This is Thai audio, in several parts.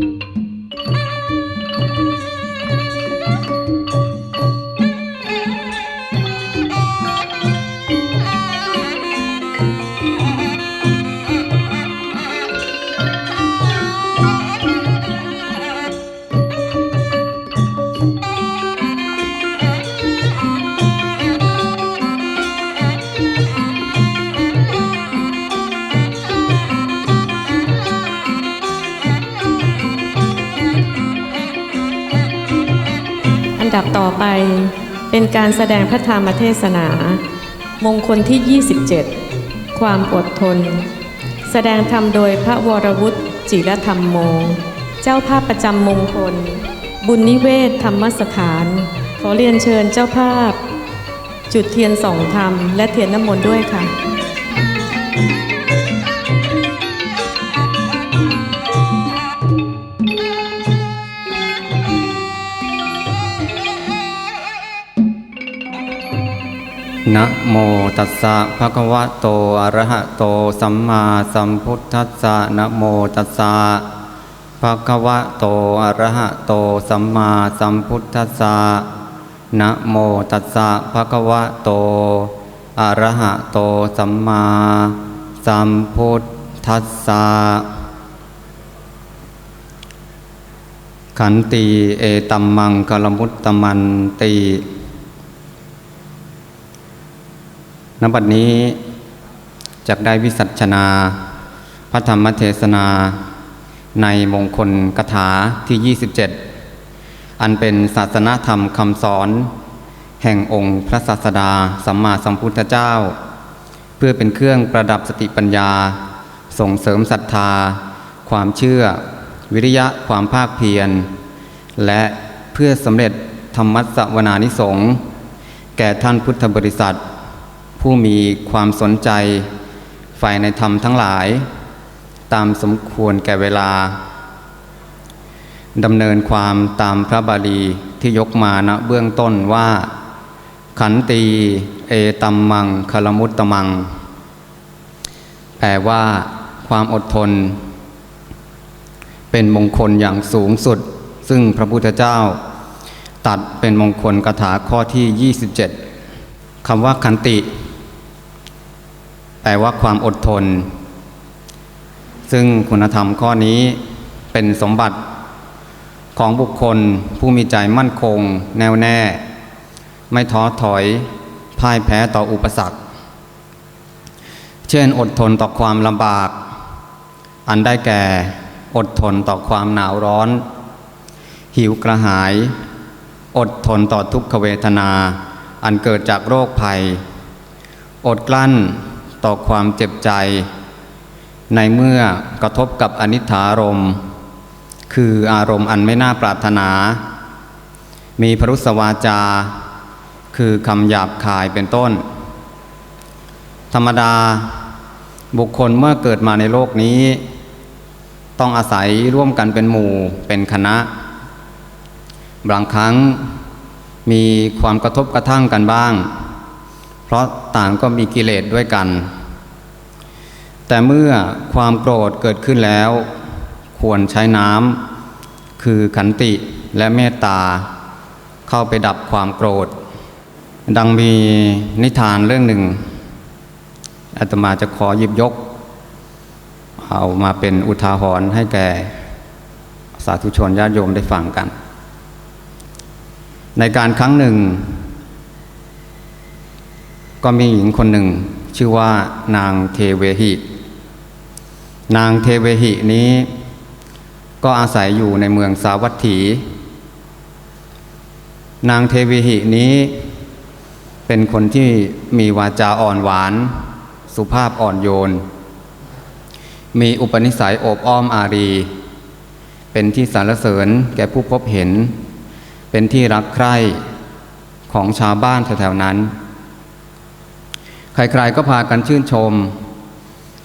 อั ดับต่อไป เป็นการแสดงพระธรรมเทศนา มงคลที่ 27 ความอดทน แสดงธรรมโดยพระวรวุฒิจิรธรรมโม เจ้าภาพประจำมงคล บุญนิเวศธรรมสถาน ขอเรียนเชิญเจ้าภาพ จุดเทียนสองธรรม และเทียนน้ำมนต์ด้วยค่ะ นะโมตัสสะภะคะวะโตอะระหะโตสัมมาสัมพุทธัสสะนะโมตัสสะภะคะวะโตอะระหะโตสัมมาสัมพุทธัสสะนะโมตัสสะภะคะวะโตอะระหะโตสัมมาสัมพุทธัสสะขันติเอตัมมังกลมุตตมันติ ณบัดนี้จากได้วิสัชนา พระธรรมเทศนาในมงคลกถาที่ 27 อันเป็นศาสนาธรรมคำสอน แห่งองค์พระศาสดาสัมมาสัมพุทธเจ้า เพื่อเป็นเครื่องประดับสติปัญญา ส่งเสริมศรัทธา ความเชื่อ วิริยะความภาคเพียร และเพื่อสำเร็จธรรมัสวนานิสงส์แก่ท่านพุทธบริษัท ผู้มีความสนใจฝ่ายในธรรมทั้งหลาย ตามสมควรแก่เวลาดำเนินความตามพระบาลีที่ยกมาณเบื้องต้นว่า ขันตีเอตัมมังคลมุตตมัง แปลว่าความอดทน เป็นมงคลอย่างสูงสุด ซึ่งพระพุทธเจ้า ตัดเป็นมงคลกถาข้อที่ 27คำว่าขันติ แปลว่าความอดทน ซึ่งคุณธรรมข้อนี้เป็นสมบัติของบุคคลผู้มีใจมั่นคง แน่วแน่ ไม่ท้อถอยพ่ายแพ้ต่ออุปสรรค เช่นอดทนต่อความลำบาก อันได้แก่อดทนต่อความหนาวร้อน หิวกระหาย อดทนต่อทุกขเวทนา อันเกิดจากโรคภัย อดกลั้น ต่อความเจ็บใจ ในเมื่อกระทบกับอนิถารมณ์คืออารมณ์อันไม่น่าปรารถนา มีพรุสวาจา คือคำหยาบคายเป็นต้น ธรรมดาบุคคลเมื่อเกิดมาในโลกนี้ ต้องอาศัยร่วมกันเป็นหมู่เป็นคณะ บางครั้งมีความกระทบกระทั่งกันบ้าง เพราะต่างก็มีกิเลสด้วยกัน แต่เมื่อความโกรธเกิดขึ้นแล้ว ควรใช้น้ำคือขันติและเมตตา เข้าไปดับความโกรธ ดังมีนิทานเรื่องหนึ่งอาตมาจะขอหยิบยก เอามาเป็นอุทาหรณ์ให้แก่สาธุชนญาติโยมได้ฟังกัน ในการครั้งหนึ่ง ก็มีหญิงคนหนึ่งชื่อว่านางเทเวหิ นางเทเวหินี้ ก็อาศัยอยู่ในเมืองสาวัตถี นางเทเวหินี้เป็นคนที่มีวาจาอ่อนหวาน สุภาพอ่อนโยน มีอุปนิสัยโอบอ้อมอารี เป็นที่สรรเสริญแก่ผู้พบเห็น เป็นที่รักใคร่ของชาวบ้านแถวๆนั้น ใครๆก็พากันชื่นชม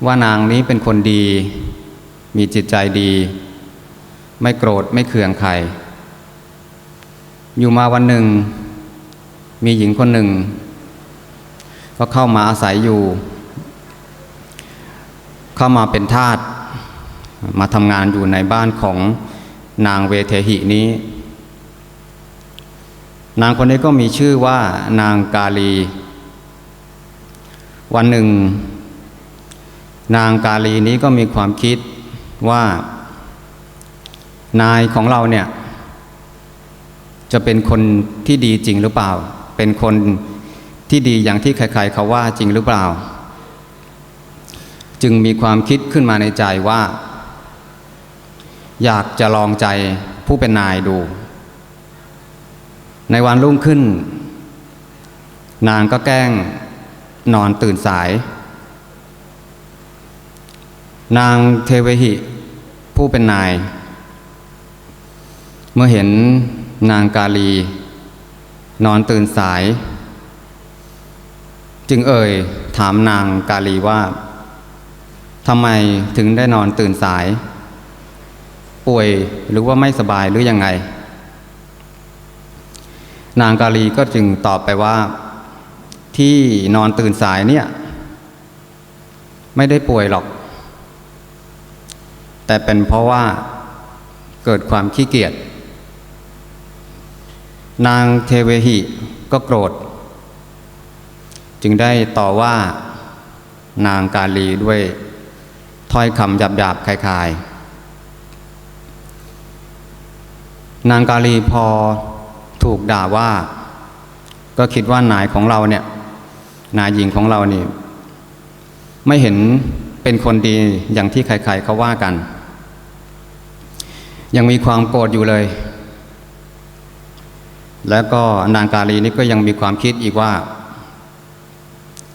ว่านางนี้เป็นคนดี มีจิตใจดี ไม่โกรธไม่เคืองใคร อยู่มาวันหนึ่ง มีหญิงคนหนึ่ง ก็เข้ามาอาศัยอยู่ เข้ามาเป็นทาสมาทำงานอยู่ในบ้านของนางเวเทหินี้ นางคนนี้ก็มีชื่อว่านางกาลี วันหนึ่ง นางกาลีนี้ก็มีความคิดว่า นายของเราเนี่ย จะเป็นคนที่ดีจริงหรือเปล่า เป็นคนที่ดีอย่างที่ใครๆเขาว่าจริงหรือเปล่า จึงมีความคิดขึ้นมาในใจว่า อยากจะลองใจผู้เป็นนายดู ในวันรุ่งขึ้น นางก็แกล้ง นอนตื่นสาย นางเทวหิ ผู้เป็นนาย เมื่อเห็นนางกาลี นอนตื่นสาย จึงเอ่ยถามนางกาลีว่าทำไมถึงได้นอนตื่นสาย ป่วยหรือว่าไม่สบายหรือยังไง นางกาลีก็จึงตอบไปว่า ที่นอนตื่นสายเนี่ย ไม่ได้ป่วยหรอก แต่เป็นเพราะว่าเกิดความขี้เกียจนางเทเวหิก็โกรธ จึงได้ต่อว่านางกาลีด้วยถ้อยคำหยาบๆคลายๆ นางกาลีพอถูกด่าว่า ก็คิดว่านายของเราเนี่ย นายหญิงของเรานี่ ไม่เห็นเป็นคนดีอย่างที่ใครๆเขาว่ากัน ยังมีความโกรธอยู่เลย แล้วก็นางกาลีนี่ก็ยังมีความคิดอีกว่า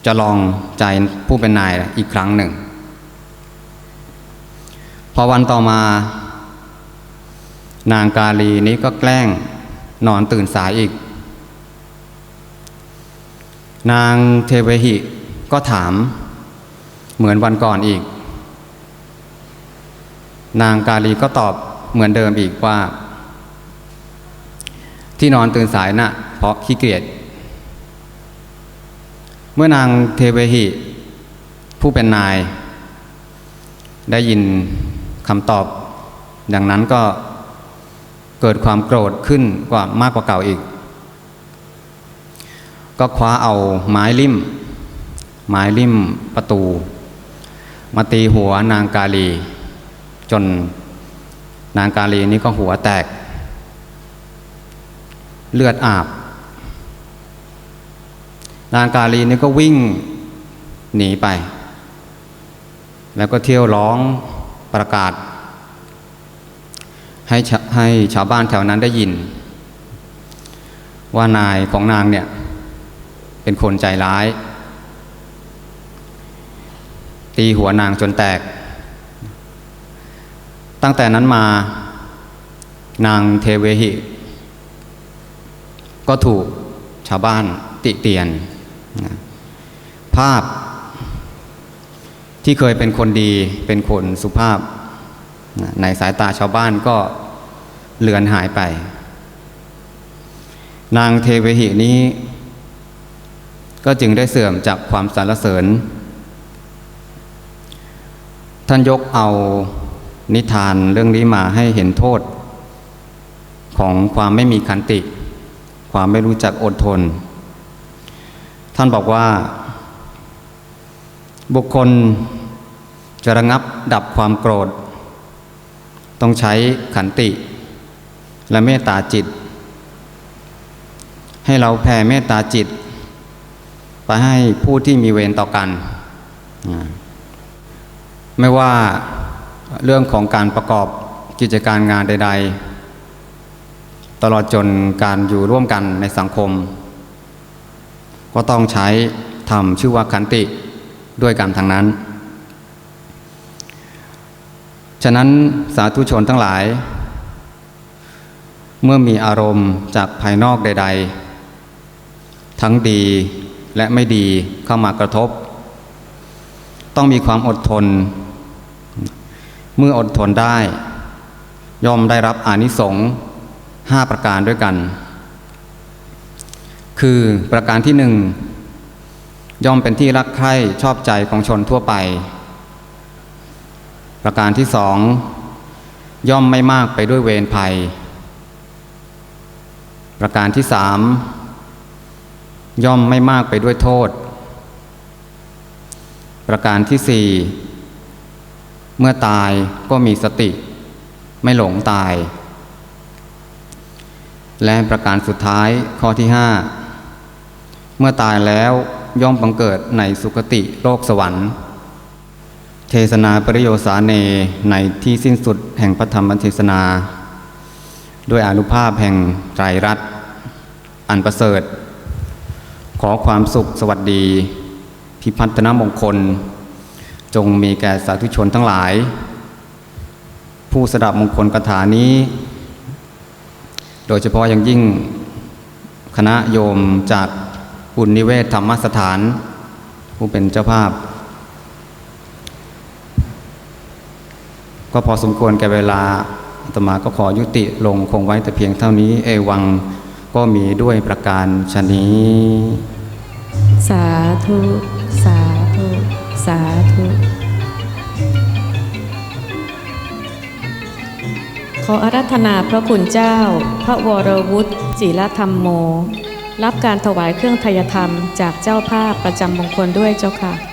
จะลองใจผู้เป็นนายอีกครั้งหนึ่ง พอวันต่อมา นางกาลีนี้ก็แกล้งนอนตื่นสายอีก นางเทเวหิก็ถามเหมือนวันก่อนอีก นางกาลีก็ตอบเหมือนเดิมอีกว่า ที่นอนตื่นสายน่ะ เพราะขี้เกียจเมื่อนางเทเวหิผู้เป็นนาย ได้ยินคำตอบ ดังนั้นก็เกิดความโกรธขึ้นกว่ามากกว่าเก่าอีก ก็คว้าเอาไม้ลิ่ม ไม้ลิ่มประตู มาตีหัวนางกาลี จนนางกาลีนี้ก็หัวแตก เลือดอาบ นางกาลีนี่ก็วิ่งหนีไป แล้วก็เที่ยวร้องประกาศ ให้ให้ชาวบ้านแถวนั้นได้ยิน ว่านายของนางเนี่ย เป็นคนใจร้าย ตีหัวนางจนแตก ตั้งแต่นั้นมานางเทเวหิ ก็ถูกชาวบ้านติเตียนนะภาพที่เคยเป็นคนดีเป็นคนสุภาพนะในสายตาชาวบ้านก็เลือนหายไป นางเทเวหินี้ ก็จึงได้เสื่อมจากความสรรเสริญ ท่านยกเอานิทานเรื่องนี้มาให้เห็นโทษ ของความไม่มีคันติ ความไม่รู้จักอดทน ท่านบอกว่า บุคคลจะระงับดับความโกรธ ต้องใช้ขันติ และเมตตาจิต ให้เราแผ่เมตตาจิต ไปให้ผู้ที่มีเวรต่อกัน ไม่ว่าเรื่องของการประกอบกิจการงานใด ๆ ตลอดจนการอยู่ร่วมกันในสังคม ก็ต้องใช้ทำชื่อว่าขันติด้วยกันทางนั้น ฉะนั้นสาธุชนทั้งหลาย เมื่อมีอารมณ์จากภายนอกใด ๆ ทั้งดี และไม่ดีเข้ามากระทบ ต้องมีความอดทน เมื่ออดทนได้ ย่อมได้รับอานิสงส์ห้าประการด้วยกัน คือประการที่หนึ่งย่อมเป็นที่รักใคร่ชอบใจของชนทั่วไป ประการที่สองย่อมไม่มากไปด้วยเวรภัย ประการที่สาม ย่อมไม่มากไปด้วยโทษ ประการที่สี่เมื่อตายก็มีสติ ไม่หลงตาย และประการสุดท้ายข้อที่ห้าเมื่อตายแล้วย่อมบังเกิดในสุคติโลกสวรรค์ เทศนาปริโยสาเนในที่สิ้นสุดแห่งพระธรรมเทศนา ด้วยอนุภาพแห่งไตรรัตน์อันประเสริฐ ขอความสุขสวัสดี พิพัฒนมงคล จงมีแก่สาธุชนทั้งหลาย ผู้สดับมงคลคาถานี้ โดยเฉพาะอย่างยิ่งคณะโยมจากบุญนิเวศธรรมสถาน ผู้เป็นเจ้าภาพ ก็พอสมควรแก่เวลาอาตมาก็ขอยุติลงคงไว้แต่เพียงเท่านี้ เอวัง ก็มีด้วยประการชนี้ สาธุ สาธุ สาธุ ขออารัธนาพระคุณเจ้า พระวรวุฒิจิรธรรมโม รับการถวายเครื่องทยธรรมจากเจ้าภาพประจำมงคลด้วยเจ้าค่ะ